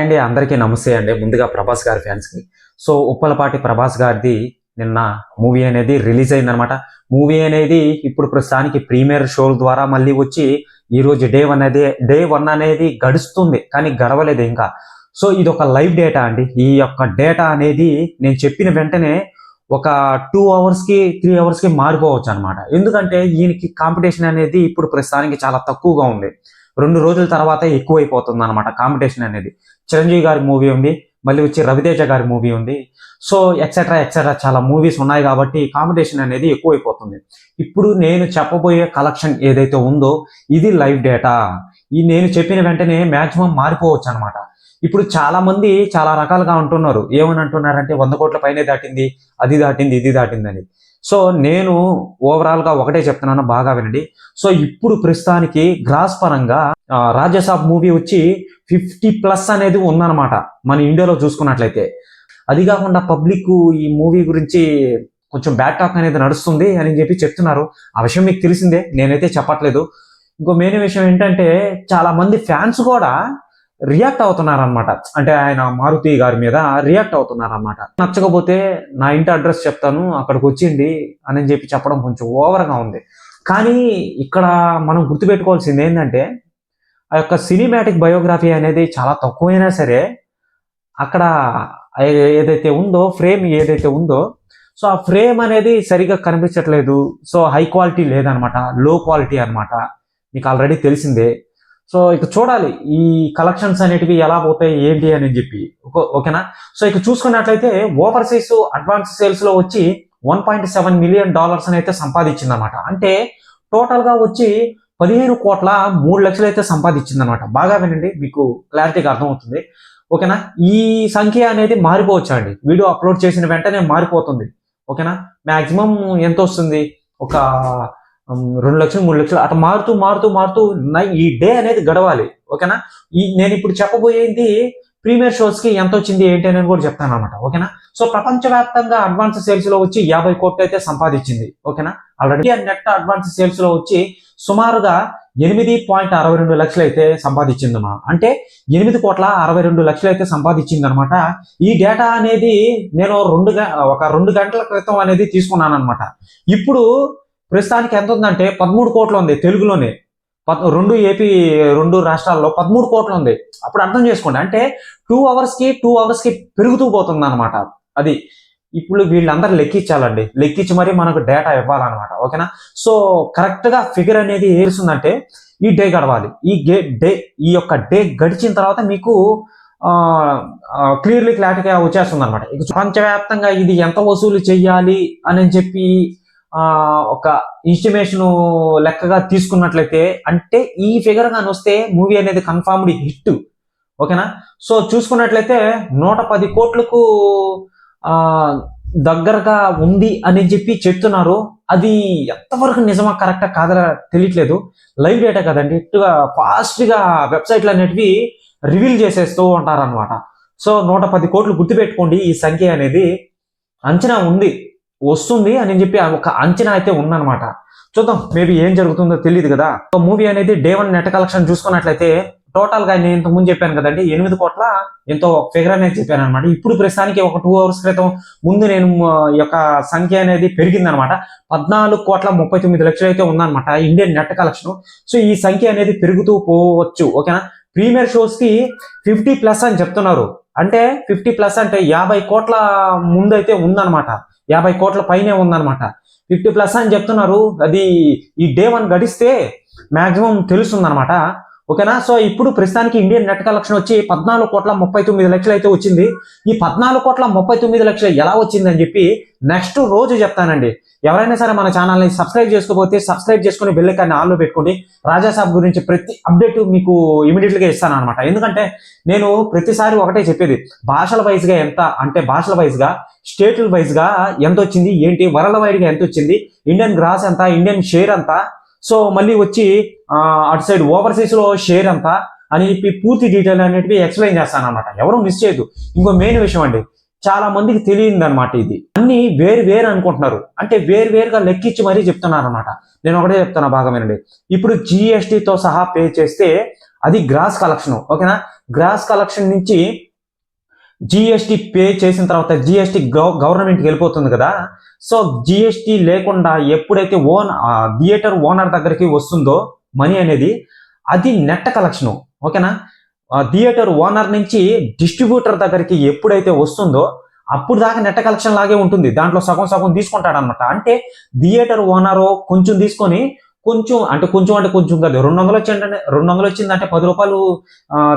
అండి అందరికీ నమస్తే అండి. ముందుగా ప్రభాస్ గారి ఫ్యాన్స్కి. సో ఉప్పలపాటి ప్రభాస్ గారిది నిన్న మూవీ అనేది రిలీజ్ అయిందనమాట మూవీ అనేది ఇప్పుడు ప్రస్తుతానికి ప్రీమియర్ షో ద్వారా మళ్ళీ వచ్చి ఈ రోజు డే వన్ అనేది డే వన్ అనేది గడుస్తుంది కానీ గడవలేదు ఇంకా. సో ఇది ఒక లైవ్ డేటా అండి. ఈ యొక్క డేటా అనేది నేను చెప్పిన వెంటనే ఒక టూ అవర్స్కి త్రీ అవర్స్కి మారిపోవచ్చు అనమాట ఎందుకంటే ఈయనకి కాంపిటీషన్ అనేది ఇప్పుడు ప్రస్తుతానికి చాలా తక్కువగా ఉంది. రెండు రోజుల తర్వాత ఎక్కువైపోతుంది అనమాట కాంపిటీషన్ అనేది. చిరంజీవి గారి మూవీ ఉంది మళ్ళీ వచ్చి రవితేజ గారి మూవీ ఉంది. సో ఎక్సెట్రా ఎక్సెట్రా చాలా మూవీస్ ఉన్నాయి కాబట్టి కాంపిటీషన్ అనేది ఎక్కువైపోతుంది. ఇప్పుడు నేను చెప్పబోయే కలెక్షన్ ఏదైతే ఉందో ఇది లైవ్ డేటా ఈ నేను చెప్పిన వెంటనే మ్యాక్సిమం మారిపోవచ్చు అనమాట ఇప్పుడు చాలా మంది చాలా రకాలుగా అంటున్నారు. ఏమని అంటున్నారంటే వంద కోట్ల పైనే దాటింది అది దాటింది ఇది దాటింది అని సో నేను ఓవరాల్గా ఒకటే చెప్తున్నాను బాగా వినండి. సో ఇప్పుడు ప్రస్తుతానికి గ్రాస్ పరంగా రాజ్యసభ రాజసాబ్ మూవీ వచ్చి ఫిఫ్టీ ప్లస్ అనేది ఉందన్నమాట మన ఇండియాలో చూసుకున్నట్లయితే. అది కాకుండా పబ్లిక్ ఈ మూవీ గురించి కొంచెం బ్యాడ్ టాక్ అనేది నడుస్తుంది అని చెప్పి చెప్తున్నారు. ఆ విషయం మీకు తెలిసిందే నేనైతే చెప్పట్లేదు. ఇంకో మెయిన్ విషయం ఏంటంటే చాలా మంది ఫ్యాన్స్ కూడా రియాక్ట్ అవుతున్నారనమాట అంటే ఆయన మారుతి గారి మీద రియాక్ట్ అవుతున్నారనమాట నచ్చకపోతే నా ఇంటి అడ్రస్ చెప్తాను అక్కడికి వచ్చింది అని చెప్పి చెప్పడం కొంచెం ఓవర్గా ఉంది. కానీ ఇక్కడ మనం గుర్తుపెట్టుకోవాల్సింది ఏంటంటే ఆ యొక్క సినిమాటిక్ బయోగ్రఫీ అనేది చాలా తక్కువైనా సరే అక్కడ ఏదైతే ఉందో ఫ్రేమ్ ఏదైతే ఉందో సో ఆ ఫ్రేమ్ అనేది సరిగా కనిపించట్లేదు. సో హై క్వాలిటీ లేదనమాట లో క్వాలిటీ అనమాట మీకు ఆల్రెడీ తెలిసిందే. సో ఇక చూడాలి ఈ కలెక్షన్స్ అనేటివి ఎలా పోతాయి ఏంటి అని చెప్పి. ఓకేనా? సో ఇక చూసుకున్నట్లయితే ఓవర్సీస్ అడ్వాన్స్ సేల్స్లో వచ్చి one point seven million dollars అయితే సంపాదించింది అనమాట అంటే టోటల్గా వచ్చి పదిహేను కోట్ల మూడు లక్షలు అయితే సంపాదించింది అనమాట బాగా వినండి మీకు క్లారిటీగా అర్థమవుతుంది. ఓకేనా? ఈ సంఖ్య అనేది మారిపోవచ్చు అండి వీడియో అప్లోడ్ చేసిన వెంటనే మారిపోతుంది. ఓకేనా? మాక్సిమం ఎంత వస్తుంది? ఒక రెండు లక్షలు మూడు లక్షలు అట్లా మారుతూ మారుతూ మారుతూ ఈ డే అనేది గడవాలి. ఓకేనా? ఈ నేను ఇప్పుడు చెప్పబోయేది ప్రీమియర్ షోస్కి ఎంత వచ్చింది ఏంటి అని కూడా చెప్తాను అనమాట ఓకేనా? సో ప్రపంచవ్యాప్తంగా అడ్వాన్స్ సేల్స్లో వచ్చి యాభై కోట్లు అయితే సంపాదించింది. ఓకేనా? ఆల్రెడీ నెట్ అడ్వాన్స్ సేల్స్లో వచ్చి సుమారుగా ఎనిమిది పాయింట్ అరవై రెండు లక్షలు అయితే సంపాదించింది అన్నమాట అంటే ఎనిమిది కోట్ల అరవై రెండు లక్షలు అయితే సంపాదించింది అనమాట ఈ డేటా అనేది నేను రెండు గ- ఒక రెండు గంటల క్రితం అనేది తీసుకున్నాను అనమాట ఇప్పుడు ప్రస్తుతానికి ఎంత ఉందంటే పదమూడు కోట్లు ఉంది తెలుగులోనే. పద్ రెండు ఏపీ రెండు రాష్ట్రాల్లో పదమూడు కోట్లు ఉంది. అప్పుడు అర్థం చేసుకోండి. అంటే టూ అవర్స్కి టూ అవర్స్కి పెరుగుతూ పోతుంది అనమాట అది ఇప్పుడు వీళ్ళందరూ లెక్కించాలండి. లెక్కించి మరి మనకు డేటా ఇవ్వాలన్నమాట. ఓకేనా? సో కరెక్ట్గా ఫిగర్ అనేది ఏరుస్తుందంటే ఈ డే గడవాలి. ఈ గే డే ఈ యొక్క డే గడిచిన తర్వాత మీకు క్లియర్లీ క్లారిటీగా వచ్చేస్తుంది అనమాట ప్రపంచవ్యాప్తంగా ఇది ఎంత వసూలు చేయాలి అని చెప్పి ఒక ఇన్స్టిమేషన్ లెక్కగా తీసుకున్నట్లయితే అంటే ఈ ఫిగర్ కానీ వస్తే మూవీ అనేది కన్ఫర్మ్డ్ హిట్. ఓకేనా? సో చూసుకున్నట్లయితే నూట పది కోట్లకు దగ్గరగా ఉంది అని చెప్పి చెప్తున్నారు. అది ఎంతవరకు నిజమా కరెక్టా కాదా తెలియట్లేదు. లైవ్ డేటా కదండి. ఇట్టుగా ఫాస్ట్గా వెబ్సైట్లు అనేటివి రివీల్ చేసేస్తూ ఉంటారనమాట సో నూట పది కోట్లు గుర్తుపెట్టుకోండి ఈ సంఖ్య అనేది. అంచనా ఉంది. వస్తుంది అని చెప్పి ఒక అంచనా అయితే ఉందన్నమాట. చూద్దాం మేబీ ఏం జరుగుతుందో తెలియదు కదా. మూవీ అనేది డే వన్ నెట్ కలెక్షన్ చూసుకున్నట్లయితే టోటల్గా నేను ఇంతకు ముందు చెప్పాను కదండి ఎనిమిది కోట్ల ఎంతో ఫిగర్ అనేది చెప్పాను అనమాట ఇప్పుడు ప్రస్తుతానికి ఒక టూ అవర్స్ క్రితం ముందు నేను యొక్క సంఖ్య అనేది పెరిగిందనమాట పద్నాలుగు కోట్ల ముప్పై తొమ్మిది లక్షలు అయితే ఉందన్నమాట ఇండియన్ నెట్ కలెక్షన్ సో ఈ సంఖ్య అనేది పెరుగుతూ పోవచ్చు ఓకేనా? ప్రీమియర్ షోస్కి ఫిఫ్టీ ప్లస్ అని చెప్తున్నారు. అంటే ఫిఫ్టీ ప్లస్ అంటే యాభై కోట్ల ముందు అయితే ఉందన్నమాట. యాభై కోట్ల పైనే ఉందన్నమాట. ఫిఫ్టీ ప్లస్ అని చెప్తున్నారు. అది ఈ డే వన్ గడిస్తే మాక్సిమం తెలుస్తుందన్నమాట. ఓకేనా? సో ఇప్పుడు ప్రస్తుతానికి ఇండియన్ నెట్ కలెక్షన్ వచ్చి పద్నాలుగు కోట్ల ముప్పై తొమ్మిది లక్షలు అయితే వచ్చింది. ఈ పద్నాలుగు కోట్ల ముప్పై తొమ్మిది లక్షలు ఎలా వచ్చింది అని చెప్పి నెక్స్ట్ రోజు చెప్తానండి. ఎవరైనా సరే మన ఛానల్ని సబ్స్క్రైబ్ చేసుకోకపోతే సబ్స్క్రైబ్ చేసుకుని బెల్ ఐకాన్ని ఆన్లో పెట్టుకోండి. రాజాసాబ్ గురించి ప్రతి అప్డేట్ మీకు ఇమీడియట్గా ఇస్తాను అనమాట ఎందుకంటే నేను ప్రతిసారి ఒకటే చెప్పేది. భాషల వైజ్గా ఎంత అంటే భాషల వైజ్గా స్టేట్ల వైజ్గా ఎంత వచ్చింది ఏంటి వరల్డ్ వైడ్గా ఎంత వచ్చింది ఇండియన్ గ్రాస్ ఎంత ఇండియన్ షేర్ ఎంత సో మళ్ళీ వచ్చి అటు సైడ్ ఓవర్సీస్లో షేర్ ఎంత అని చెప్పి పూర్తి డీటెయిల్ అనేటివి ఎక్స్ప్లెయిన్ చేస్తాను అనమాట ఎవరు మిస్ చేయదు ఇంకో మెయిన్ విషయం అండి. చాలా మందికి తెలియదు అనమాట ఇది. అన్ని వేరు వేరు అనుకుంటున్నారు. అంటే వేరు వేరుగా లెక్కించి మరీ చెప్తున్నారు అనమాట నేను ఒకటే చెప్తాను భాగమేనండి. ఇప్పుడు జిఎస్టితో సహా పే చేస్తే అది గ్రాస్ కలెక్షన్ ఓకేనా? గ్రాస్ కలెక్షన్ నుంచి జిఎస్టి పే చేసిన తర్వాత జిఎస్టి గవర్నమెంట్కి వెళ్ళిపోతుంది కదా. సో జిఎస్టి లేకుండా ఎప్పుడైతే ఓన్ థియేటర్ ఓనర్ దగ్గరికి వస్తుందో మనీ అనేది అది నెట్ కలెక్షన్ ఓకేనా? థియేటర్ ఓనర్ నుంచి డిస్ట్రిబ్యూటర్ దగ్గరికి ఎప్పుడైతే వస్తుందో అప్పుడు దాకా నెట్ కలెక్షన్ లాగే ఉంటుంది. దాంట్లో సగం సగం తీసుకుంటాడు అనమాట అంటే థియేటర్ ఓనర్ కొంచెం తీసుకొని కొంచెం అంటే కొంచెం అంటే కొంచెం కాదు. రెండు వందలు వచ్చిందంటే రెండు వందలు వచ్చిందంటే పది రూపాయలు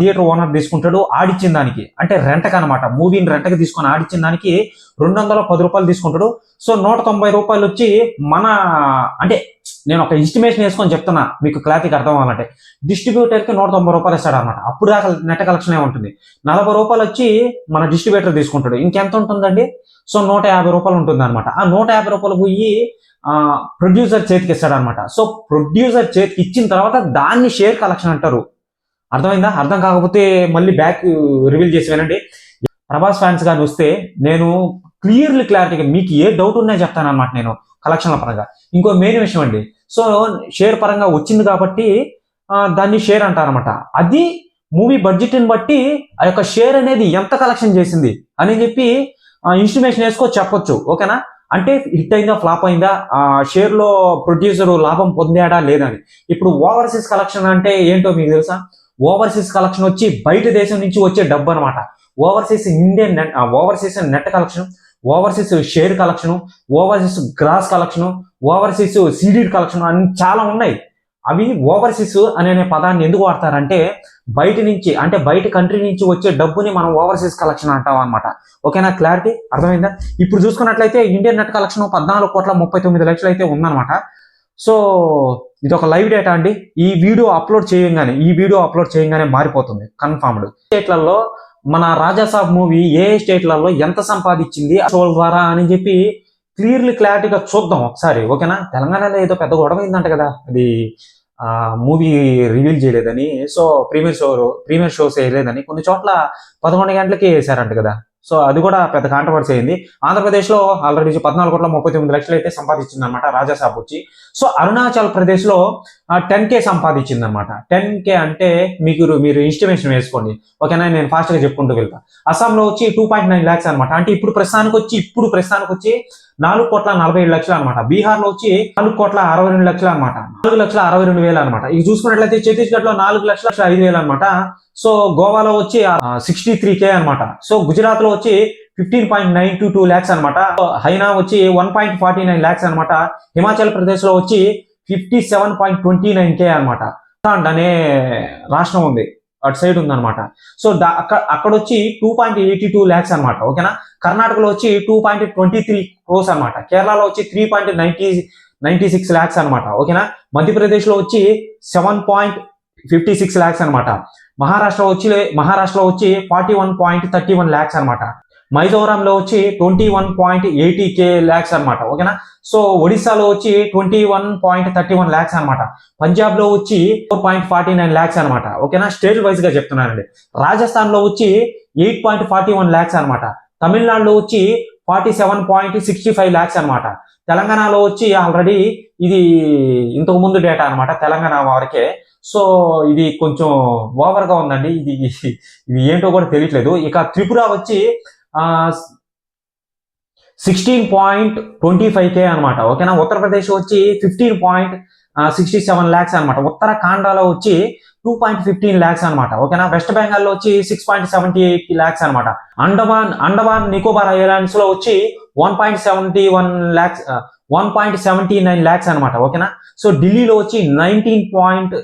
థియేటర్ ఓనర్ తీసుకుంటాడు ఆడిచ్చిన దానికి. అంటే రెంటకి అనమాట మూవీని రెంటకి తీసుకొని ఆడిచ్చిన దానికి రెండు వందల పది రూపాయలు తీసుకుంటాడు. సో నూట తొంభై రూపాయలు వచ్చి మన అంటే నేను ఒక ఎస్టిమేషన్ వేసుకొని చెప్తున్నా మీకు క్లారిటీకి అర్థం అవ్వాలంటే. డిస్ట్రిబ్యూటర్కి నూట తొంభై రూపాయలు ఇస్తాడు అనమాట అప్పుడు దాకా నెట్ కలెక్షన్ ఉంటుంది. నలభై రూపాయలు వచ్చి మన డిస్ట్రిబ్యూటర్ తీసుకుంటాడు. ఇంకెంత ఉంటుందండి? సో నూట యాభై రూపాయలు ఉంటుంది అనమాట ఆ నూట యాభై రూపాయలు పోయి ప్రొడ్యూసర్ చేతికి ఇస్తాడనమాట. సో ప్రొడ్యూసర్ చేతికి ఇచ్చిన తర్వాత దాన్ని షేర్ కలెక్షన్ అంటారు. అర్థమైందా? అర్థం కాకపోతే మళ్ళీ బ్యాక్ రివీల్ uh, చేసి వినండి. ప్రభాస్ ఫ్యాన్స్ కానీ వస్తే నేను క్లియర్లీ క్లారిటీగా మీకు ఏ డౌట్ ఉన్నా చెప్తాను అనమాట నేను కలెక్షన్ల పరంగా. ఇంకో మెయిన్ విషయం అండి. సో షేర్ పరంగా వచ్చింది కాబట్టి దాన్ని షేర్ అంటారనమాట అది మూవీ బడ్జెట్ని బట్టి ఆ యొక్క షేర్ అనేది ఎంత కలెక్షన్ చేసింది అని చెప్పి ఇన్స్టిమేషన్ వేసుకో చెప్పొచ్చు. ఓకేనా? అంటే హిట్ అయిందా ఫ్లాప్ అయిందా ఆ షేర్లో ప్రొడ్యూసర్ లాభం పొందాడా లేదని ఇప్పుడు ఓవర్సీస్ కలెక్షన్ అంటే ఏంటో మీకు తెలుసా? ఓవర్సీస్ కలెక్షన్ వచ్చి బయట దేశం నుంచి వచ్చే డబ్బు అనమాట overseas Indian net overseas net collection overseas share collection overseas gross collection overseas ceded collection అన్ని చాలా ఉన్నాయి. అవి ఓవర్సీస్ అనే పదాన్ని ఎందుకు వాడతారంటే బయట నుంచి అంటే బయట కంట్రీ నుంచి వచ్చే డబ్బుని మనం ఓవర్సీస్ కలెక్షన్ అంటాం అనమాట ఓకేనా క్లారిటీ అర్థమైందా? ఇప్పుడు చూసుకున్నట్లయితే ఇండియన్ నెట్ కలెక్షన్ పద్నాలుగు కోట్ల ముప్పై తొమ్మిది లక్షలు అయితే ఉందన్నమాట. సో ఇది ఒక లైవ్ డేటా అండి. ఈ వీడియో అప్లోడ్ చేయగానే ఈ వీడియో అప్లోడ్ చేయగానే మారిపోతుంది. కన్ఫర్మ్డ్ స్టేట్లలో మన రాజాసాబ్ మూవీ ఏ స్టేట్లలో ఎంత సంపాదించింది షోల ద్వారా అని చెప్పి క్లియర్లీ క్లారిటీగా చూద్దాం ఒకసారి. ఓకేనా తెలంగాణలో ఏదో పెద్ద గొడవ అయిందంట కదా. అది మూవీ రివీల్ చేయలేదని so premiere show premiere shows వేయలేదని కొన్ని చోట్ల పదకొండు గంటలకి వేసారంట కదా. సో అది కూడా పెద్ద కాంట్రవర్సీ అయింది. ఆంధ్రప్రదేశ్లో ఆల్రెడీ పద్నాలుగు కోట్ల ముప్పై తొమ్మిది లక్షలు అయితే సంపాదించింది అనమాట రాజాసాబ్ వచ్చి. సో అరుణాచల్ ప్రదేశ్లో టెన్ కే సంపాదించింది అనమాట టెన్ కే అంటే మీకు మీరు ఇన్స్టిమేషన్ వేసుకోండి. ఓకేనా? నేను ఫాస్ట్గా చెప్పుకుంటూ వెళ్తా. అస్సాంలో వచ్చి టూ పాయింట్ నైన్ ల్యాక్స్ అనమాట అంటే ఇప్పుడు ప్రస్తుతానికి వచ్చి ఇప్పుడు ప్రస్తుతానికి వచ్చి నాలుగు కోట్ల నలభై ఏడు లక్షలు అనమాట బీహార్లో వచ్చి నాలుగు కోట్ల అరవై రెండు లక్షలు అనమాట నాలుగు లక్షల అరవై రెండు వేలు అనమాట ఇది చూసుకున్నట్లయితే ఛత్తీస్గఢ్లో నాలుగు లక్షల ఐదు వేలు అనమాట సో గోవాలో వచ్చి సిక్స్టీ త్రీ కే అనమాట సో గుజరాత్లో వచ్చి fifteen point nine two two lakhs అనమాట హైనా వచ్చి one point forty nine lakhs అనమాట హిమాచల్ ప్రదేశ్లో వచ్చి fifty seven point twenty nine K అనమాట ఉత్తరాఖండ్ అనే రాష్ట్రం ఉంది. అటు సైడ్ ఉందన్నమాట. సో దా- అక్కడ అక్కడ వచ్చి two point eighty two lakhs అనమాట ఓకేనా? కర్ణాటకలో వచ్చి two point twenty three crores అనమాట కేరళలో వచ్చి three point ninety ninety six lakhs అనమాట ఓకేనా? మధ్యప్రదేశ్లో వచ్చి seven point fifty six lakhs అనమాట మహారాష్ట్ర వచ్చి మహారాష్ట్రలో వచ్చి forty one point thirty one lakhs అనమాట మైజోరాంలో వచ్చి twenty one point eighty K lakhs అనమాట ఓకేనా? సో ఒడిశాలో వచ్చి twenty one point thirty one lakhs అనమాట పంజాబ్లో వచ్చి four point forty nine lakhs అనమాట ఓకేనా? స్టేట్ వైజ్గా చెప్తున్నానండి. రాజస్థాన్లో వచ్చి eight point forty one lakhs అనమాట తమిళనాడులో వచ్చి forty seven point sixty five lakhs అనమాట తెలంగాణలో వచ్చి ఆల్రెడీ ఇది ఇంతకు ముందు డేటా అనమాట తెలంగాణ వరకే. సో ఇది కొంచెం ఓవర్గా ఉందండి. ఇది ఇది ఏంటో కూడా తెలియట్లేదు. ఇక త్రిపుర వచ్చి sixteen point twenty five K అనమాట ఓకేనా? ఉత్తరప్రదేశ్ వచ్చి fifteen point sixty seven lakhs అనమాట ఉత్తరాఖండలో వచ్చి టూ పాయింట్ ఫిఫ్టీన్ ల్యాక్స్ అనమాట ఓకేనా? వెస్ట్ బెంగాల్లో వచ్చి six point seventy eight lakhs అనమాట అండమాన్ అండమాన్ నికోబార్ ఐలాండ్స్లో వచ్చి one point seventy one lakhs one point seventy nine lakhs అనమాట ఓకేనా? సో ఢిల్లీలో వచ్చి nineteen point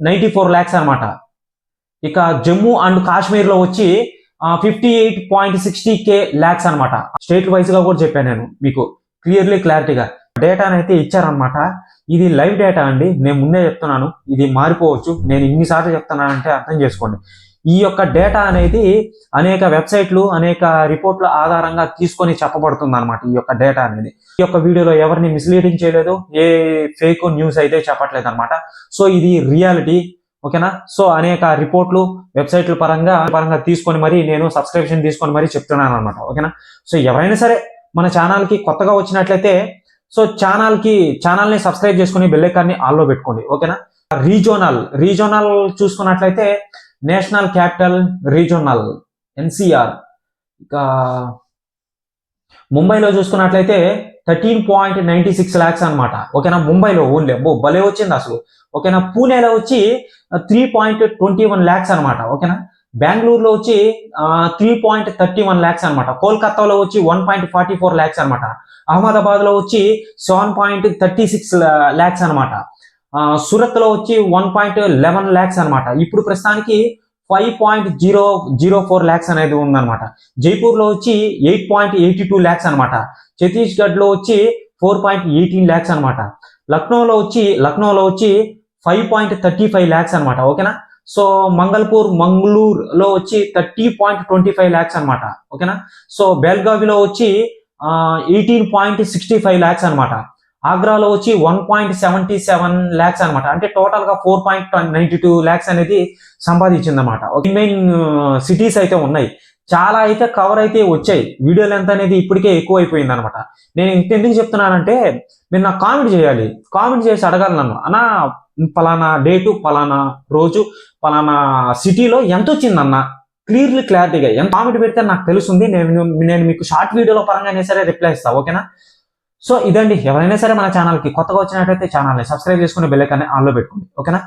ninety four lakhs అనమాట ఇక జమ్మూ అండ్ కాశ్మీర్లో వచ్చి fifty eight point sixty K lakhs అనమాట స్టేట్ వైజ్గా కూడా చెప్పాను నేను మీకు. క్లియర్లీ క్లారిటీగా డేటాను అయితే ఇచ్చారనమాట ఇది లైవ్ డేటా అండి. నేను ముందే చెప్తున్నాను. ఇది మారిపోవచ్చు. నేను ఇన్నిసార్లు చెప్తున్నానంటే అర్థం చేసుకోండి. ఈ యొక్క డేటా అనేది అనేక వెబ్సైట్లు అనేక రిపోర్ట్ల ఆధారంగా తీసుకొని చెప్పబడుతుంది అనమాట ఈ యొక్క డేటా అనేది. ఈ యొక్క వీడియోలో ఎవరిని మిస్లీడింగ్ చేయలేదు ఏ ఫేక్ న్యూస్ అయితే చెప్పట్లేదు అనమాట సో ఇది రియాలిటీ ఓకేనా? సో అనేక రిపోర్ట్లు వెబ్సైట్ల పరంగా పరంగా తీసుకొని మరి నేను సబ్స్క్రిప్షన్ తీసుకొని మరి చెప్తున్నాను అనమాట ఓకేనా? సో ఎవరైనా సరే మన ఛానల్కి కొత్తగా వచ్చినట్లయితే సో ఛానల్కి ఛానల్ని సబ్స్క్రైబ్ చేసుకుని బెల్ ఆల్లో పెట్టుకోండి. ఓకేనా? రీజోనల్ రీజోనల్ చూసుకున్నట్లయితే నేషనల్ క్యాపిటల్ రీజోనల్ ఎన్సిఆర్ ఇక ముంబైలో చూసుకున్నట్లయితే thirteen point ninety six lakhs అనమాట ఓకేనా? ముంబైలో ఓన్లీ. అబ్బో భలే వచ్చింది అసలు. ఓకేనా? పూణేలో వచ్చి three point twenty one lakhs అనమాట ఓకేనా? బెంగళూరులో వచ్చి three point thirty one lakhs అనమాట కోల్కతాలో వచ్చి one point forty four lakhs అనమాట అహ్మదాబాద్లో వచ్చి seven point thirty six lakhs అనమాట సూరత్లో వచ్చి వన్ పాయింట్ లెవెన్ ల్యాక్స్ అనమాట ఇప్పుడు ప్రస్తుతానికి five point zero zero four lakhs అనేది ఉందన్నమాట. జైపూర్లో వచ్చి eight point eighty two lakhs అనమాట ఛత్తీస్గఢ్లో వచ్చి ఫోర్ పాయింట్ ఎయిటీన్ ల్యాక్స్ అనమాట లక్నోలో వచ్చి లక్నోలో వచ్చి five point thirty five lakhs అనమాట ఓకేనా? సో మంగళపూర్ మంగళూరులో వచ్చి thirty point twenty five lakhs అనమాట ఓకేనా? సో బెల్గావిలో వచ్చి eighteen point sixty five lakhs అనమాట ఆగ్రాలో వచ్చి one point seventy seven lakhs అనమాట అంటే టోటల్గా four point ninety two lakhs అనేది సంపాదించిందనమాట మెయిన్ సిటీస్ అయితే ఉన్నాయి. చాలా అయితే కవర్ అయితే వచ్చాయి. వీడియో లెంత్ అనేది ఇప్పటికే ఎక్కువ అయిపోయింది అనమాట నేను ఇంకెందుకు చెప్తున్నానంటే మీరు నాకు కామెంట్ చేయాలి. కామెంట్ చేసి అడగాలి నన్ను. అన్నా పలానా డేటు పలానా రోజు పలానా సిటీలో ఎంత వచ్చిందన్న క్లియర్లీ క్లారిటీగా ఎంత కామెంట్ పెడితే నాకు తెలుస్తుంది. నేను నేను మీకు షార్ట్ వీడియోలో పరంగా సరే రిప్లై ఇస్తాను ఓకేనా? సో ఇదండి. ఎవరైనా సరే మన ఛానల్కి కొత్తగా వచ్చినట్టయితే ఛానల్ని సబ్స్క్రైబ్ చేసుకుని బెల్లైకాన్ని ఆన్లో పెట్టుకోండి. ఓకేనా?